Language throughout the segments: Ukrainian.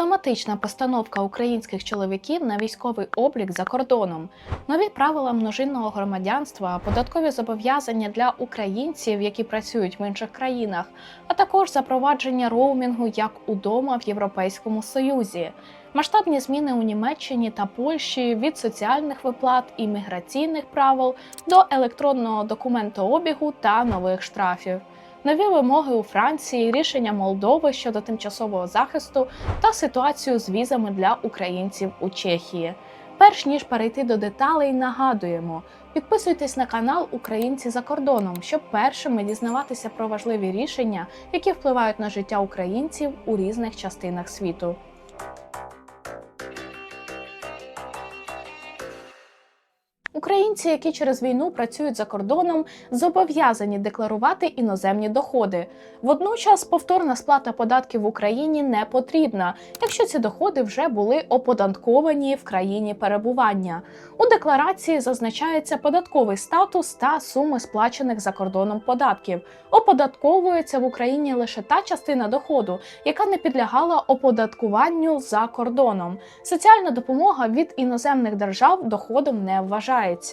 Автоматична постановка українських чоловіків на військовий облік за кордоном, нові правила множинного громадянства, податкові зобов'язання для українців, які працюють в інших країнах, а також запровадження роумінгу як удома в Європейському Союзі, масштабні зміни у Німеччині та Польщі від соціальних виплат і міграційних правил до електронного документообігу та нових штрафів. Нові вимоги у Франції, рішення Молдови щодо тимчасового захисту та ситуацію з візами для українців у Чехії. Перш ніж перейти до деталей, нагадуємо: підписуйтесь на канал Українці за кордоном, щоб першими дізнаватися про важливі рішення, які впливають на життя українців у різних частинах світу. Українці, які через війну працюють за кордоном, зобов'язані декларувати іноземні доходи. Водночас повторна сплата податків в Україні не потрібна, якщо ці доходи вже були оподатковані в країні перебування. У декларації зазначається податковий статус та суми сплачених за кордоном податків. Оподатковується в Україні лише та частина доходу, яка не підлягала оподаткуванню за кордоном. Соціальна допомога від іноземних держав доходом не вважається.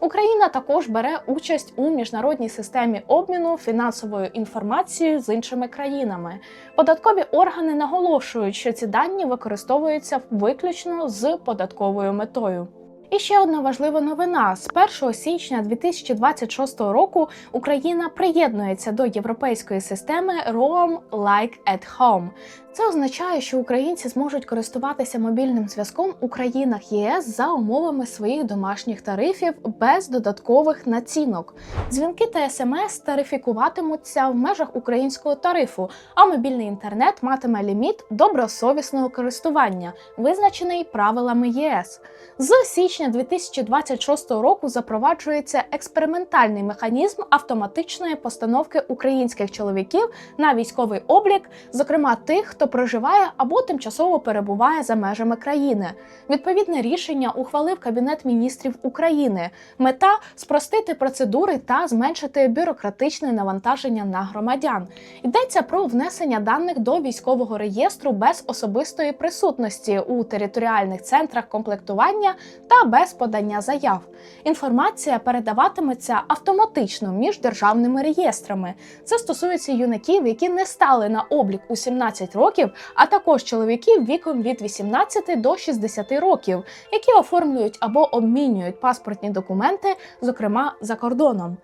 Україна також бере участь у міжнародній системі обміну фінансовою інформацією з іншими країнами. Податкові органи наголошують, що ці дані використовуються виключно з податковою метою. І ще одна важлива новина: з 1 січня 2026 року Україна приєднується до європейської системи Roam Like at Home. Це означає, що українці зможуть користуватися мобільним зв'язком у країнах ЄС за умовами своїх домашніх тарифів без додаткових націнок. Дзвінки та смс тарифікуватимуться в межах українського тарифу, а мобільний інтернет матиме ліміт добросовісного користування, визначений правилами ЄС. З січня 2026 року запроваджується експериментальний механізм автоматичної постановки українських чоловіків на військовий облік, зокрема тих, хто проживає або тимчасово перебуває за межами країни. Відповідне рішення ухвалив Кабінет міністрів України. Мета спростити процедури та зменшити бюрократичне навантаження на громадян. Йдеться про внесення даних до військового реєстру без особистої присутності у територіальних центрах комплектування та без подання заяв. Інформація передаватиметься автоматично між державними реєстрами. Це стосується юнаків, які не стали на облік у 17 років, а також чоловіків віком від 18 до 60 років, які оформлюють або обмінюють паспортні документи, зокрема за кордоном.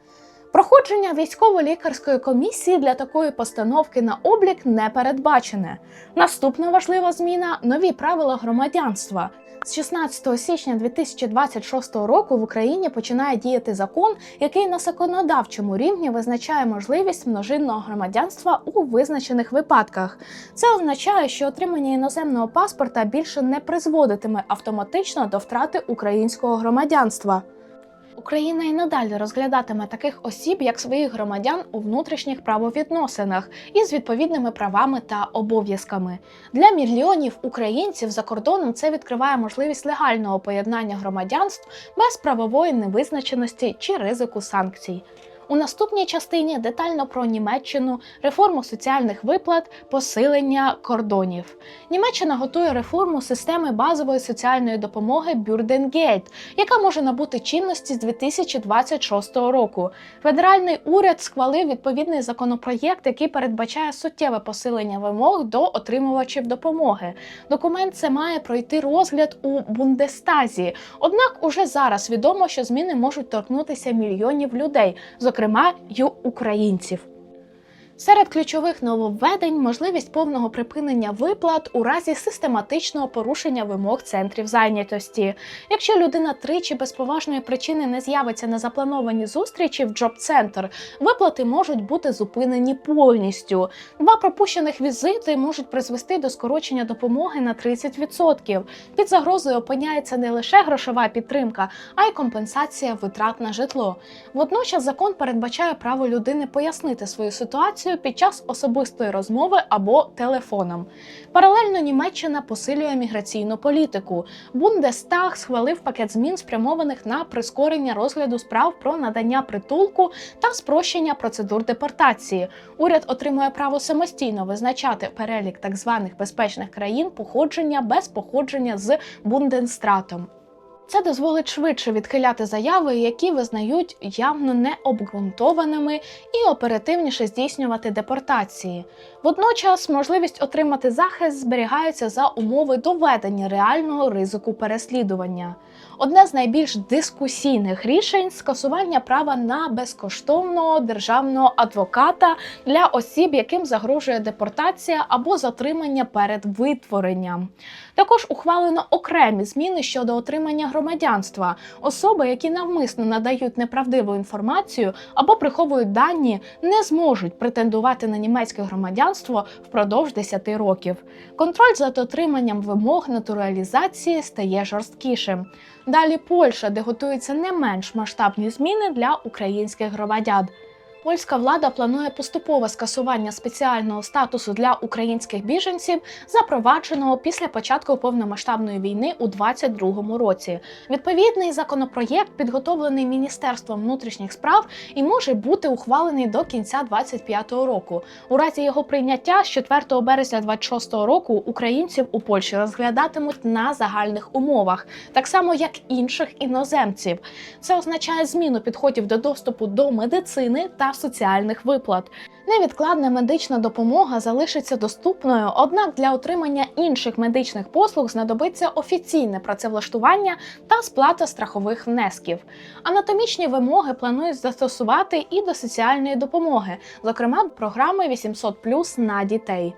Проходження військово-лікарської комісії для такої постановки на облік не передбачене. Наступна важлива зміна нові правила громадянства. З 16 січня 2026 року в Україні починає діяти закон, який на законодавчому рівні визначає можливість множинного громадянства у визначених випадках. Це означає, що отримання іноземного паспорта більше не призводитиме автоматично до втрати українського громадянства. Україна і надалі розглядатиме таких осіб як своїх громадян у внутрішніх правовідносинах із відповідними правами та обов'язками. Для мільйонів українців за кордоном це відкриває можливість легального поєднання громадянств без правової невизначеності чи ризику санкцій. У наступній частині детально про Німеччину, реформу соціальних виплат, посилення кордонів. Німеччина готує реформу системи базової соціальної допомоги Бюрденгейт, яка може набути чинності з 2026 року. Федеральний уряд схвалив відповідний законопроєкт, який передбачає суттєве посилення вимог до отримувачів допомоги. Документ це має пройти розгляд у Бундестазі. Однак уже зараз відомо, що зміни можуть торкнутися мільйонів людей, зокрема й українців. Серед ключових нововведень можливість повного припинення виплат у разі систематичного порушення вимог центрів зайнятості. Якщо людина тричі без поважної причини не з'явиться на заплановані зустрічі в джоб-центр, виплати можуть бути зупинені повністю. Два пропущених візити можуть призвести до скорочення допомоги на 30%. Під загрозою опиняється не лише грошова підтримка, а й компенсація витрат на житло. Водночас закон передбачає право людини пояснити свою ситуацію інформацію під час особистої розмови або телефоном. Паралельно Німеччина посилює міграційну політику. Бундестаг схвалив пакет змін, спрямованих на прискорення розгляду справ про надання притулку та спрощення процедур депортації. Уряд отримує право самостійно визначати перелік так званих безпечних країн походження без походження з Бунденстратом. Це дозволить швидше відхиляти заяви, які визнають явно необґрунтованими, і оперативніше здійснювати депортації. Водночас можливість отримати захист зберігається за умови доведення реального ризику переслідування. Одне з найбільш дискусійних рішень скасування права на безкоштовного державного адвоката для осіб, яким загрожує депортація або затримання перед витворенням. Також ухвалено окремі зміни щодо отримання громадянства. Особи, які навмисно надають неправдиву інформацію або приховують дані, не зможуть претендувати на німецьке громадянство впродовж 10 років. Контроль за дотриманням вимог натуралізації стає жорсткішим. Далі Польща, де готуються не менш масштабні зміни для українських громадян. Польська влада планує поступове скасування спеціального статусу для українських біженців, запровадженого після початку повномасштабної війни у 2022 році. Відповідний законопроєкт підготовлений Міністерством внутрішніх справ і може бути ухвалений до кінця 2025 року. У разі його прийняття з 4 березня 2026 року українців у Польщі розглядатимуть на загальних умовах, так само як інших іноземців. Це означає зміну підходів до доступу до медицини та соціальних виплат. Невідкладна медична допомога залишиться доступною, однак для отримання інших медичних послуг знадобиться офіційне працевлаштування та сплата страхових внесків. Анатомічні вимоги планують застосувати і до соціальної допомоги, зокрема програми 800 на дітей.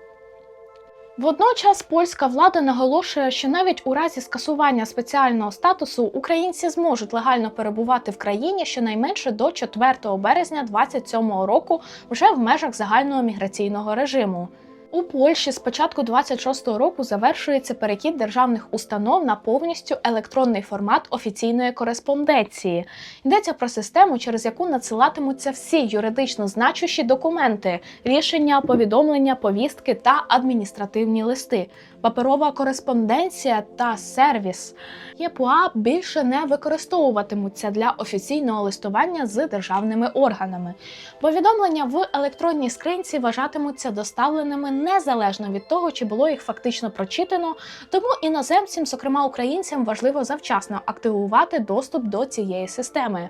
Водночас польська влада наголошує, що навіть у разі скасування спеціального статусу українці зможуть легально перебувати в країні щонайменше до 4 березня 2027 року вже в межах загального міграційного режиму. У Польщі з початку 26-го року завершується перехід державних установ на повністю електронний формат офіційної кореспонденції. Йдеться про систему, через яку надсилатимуться всі юридично значущі документи, рішення, повідомлення, повістки та адміністративні листи. Паперова кореспонденція та сервіс ЄПУА більше не використовуватимуться для офіційного листування з державними органами. Повідомлення в електронній скринці вважатимуться доставленими незалежно від того, чи було їх фактично прочитано. Тому іноземцям, зокрема українцям, важливо завчасно активувати доступ до цієї системи.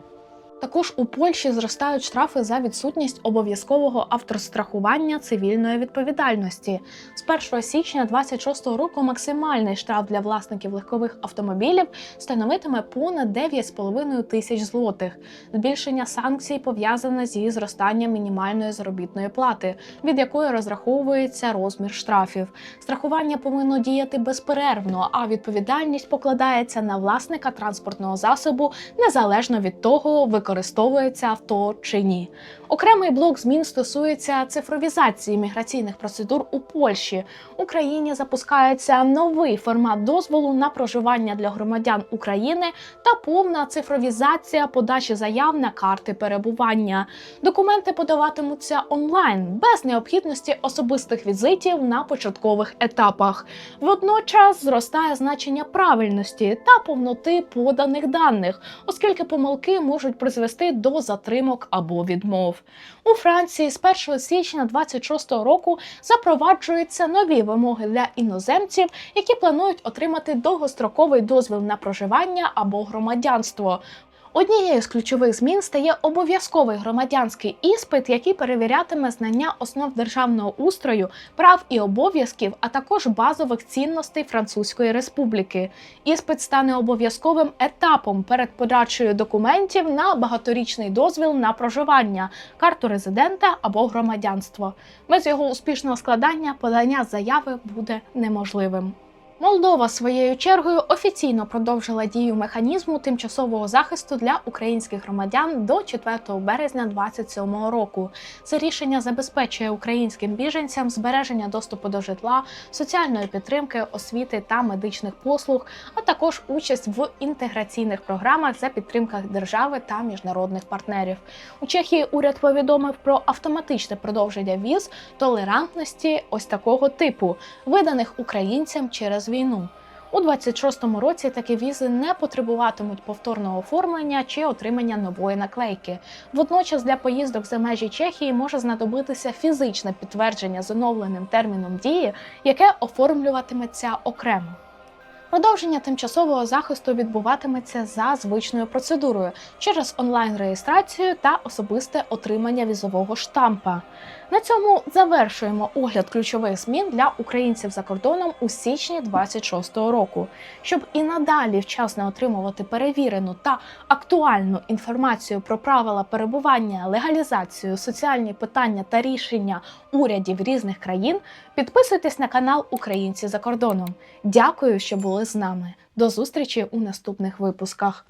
Також у Польщі зростають штрафи за відсутність обов'язкового авторстрахування цивільної відповідальності. З 1 січня 2026 року максимальний штраф для власників легкових автомобілів становитиме понад 9,5 тисяч злотих. Збільшення санкцій пов'язане зі зростанням мінімальної заробітної плати, від якої розраховується розмір штрафів. Страхування повинно діяти безперервно, а відповідальність покладається на власника транспортного засобу незалежно від того, використовується авто чи ні. Окремий блок змін стосується цифровізації міграційних процедур у Польщі. Україні запускається новий формат дозволу на проживання для громадян України та повна цифровізація подачі заяв на карти перебування. Документи подаватимуться онлайн без необхідності особистих візитів на початкових етапах. Водночас зростає значення правильності та повноти поданих даних, оскільки помилки можуть призвести до затримок або відмов. У Франції з 1 січня 26 року запроваджуються нові вимоги для іноземців, які планують отримати довгостроковий дозвіл на проживання або громадянство. Однією з ключових змін стає обов'язковий громадянський іспит, який перевірятиме знання основ державного устрою, прав і обов'язків, а також базових цінностей Французької республіки. Іспит стане обов'язковим етапом перед подачею документів на багаторічний дозвіл на проживання, карту резидента або громадянство. Без його успішного складання подання заяви буде неможливим. Молдова своєю чергою офіційно продовжила дію механізму тимчасового захисту для українських громадян до 4 березня 2027 року. Це рішення забезпечує українським біженцям збереження доступу до житла, соціальної підтримки, освіти та медичних послуг, а також участь в інтеграційних програмах за підтримки держави та міжнародних партнерів. У Чехії уряд повідомив про автоматичне продовження віз толерантності ось такого типу, виданих українцям через війну. У 26-му році такі візи не потребуватимуть повторного оформлення чи отримання нової наклейки. Водночас для поїздок за межі Чехії може знадобитися фізичне підтвердження з оновленим терміном дії, яке оформлюватиметься окремо. Продовження тимчасового захисту відбуватиметься за звичною процедурою через онлайн-реєстрацію та особисте отримання візового штампа. На цьому завершуємо огляд ключових змін для українців за кордоном у січні 26-го року. Щоб і надалі вчасно отримувати перевірену та актуальну інформацію про правила перебування, легалізацію, соціальні питання та рішення урядів різних країн, підписуйтесь на канал Українці за кордоном. Дякую, що були з нами. До зустрічі у наступних випусках.